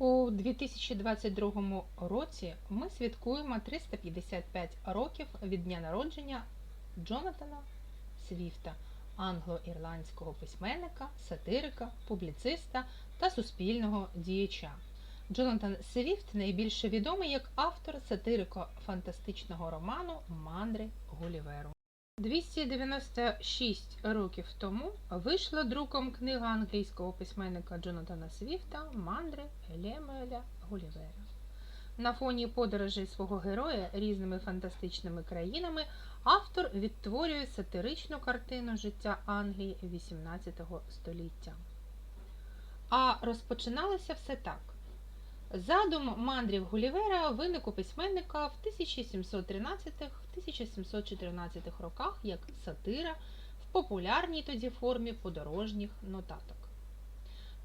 У 2022 році ми святкуємо 355 років від дня народження Джонатана Свіфта, англо-ірландського письменника, сатирика, публіциста та суспільного діяча. Джонатан Свіфт найбільше відомий як автор сатирико-фантастичного роману Мандри Гуліверу. 296 років тому вийшла друком книга англійського письменника Джонатана Свіфта Мандри Лемуеля Гулівера. На фоні подорожей свого героя різними фантастичними країнами автор відтворює сатиричну картину життя Англії XVIII століття. А розпочиналося все так. Задум мандрів Гулівера виник у письменника в 1713-1714 роках як сатира в популярній тоді формі подорожніх нотаток.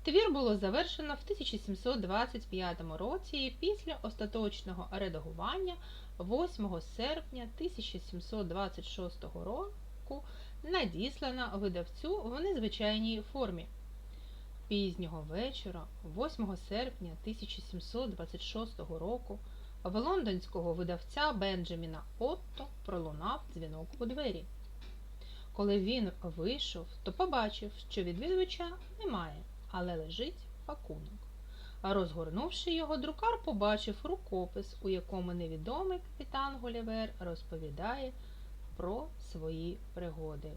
Твір було завершено в 1725 році після остаточного редагування 8 серпня 1726 року надіслана видавцю в незвичайній формі. Пізнього вечора, 8 серпня 1726 року, в лондонського видавця Бенджаміна Отто пролунав дзвінок у двері. Коли він вийшов, то побачив, що відвідувача немає, але лежить пакунок. Розгорнувши його, друкар побачив рукопис, у якому невідомий капітан Гулівер розповідає про свої пригоди.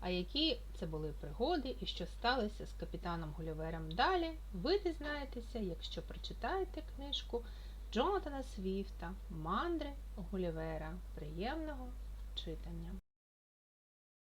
А які це були пригоди і що сталося з капітаном Гулівером далі, ви дізнаєтеся, якщо прочитаєте книжку Джонатана Свіфта Мандри Гулівера. Приємного читання!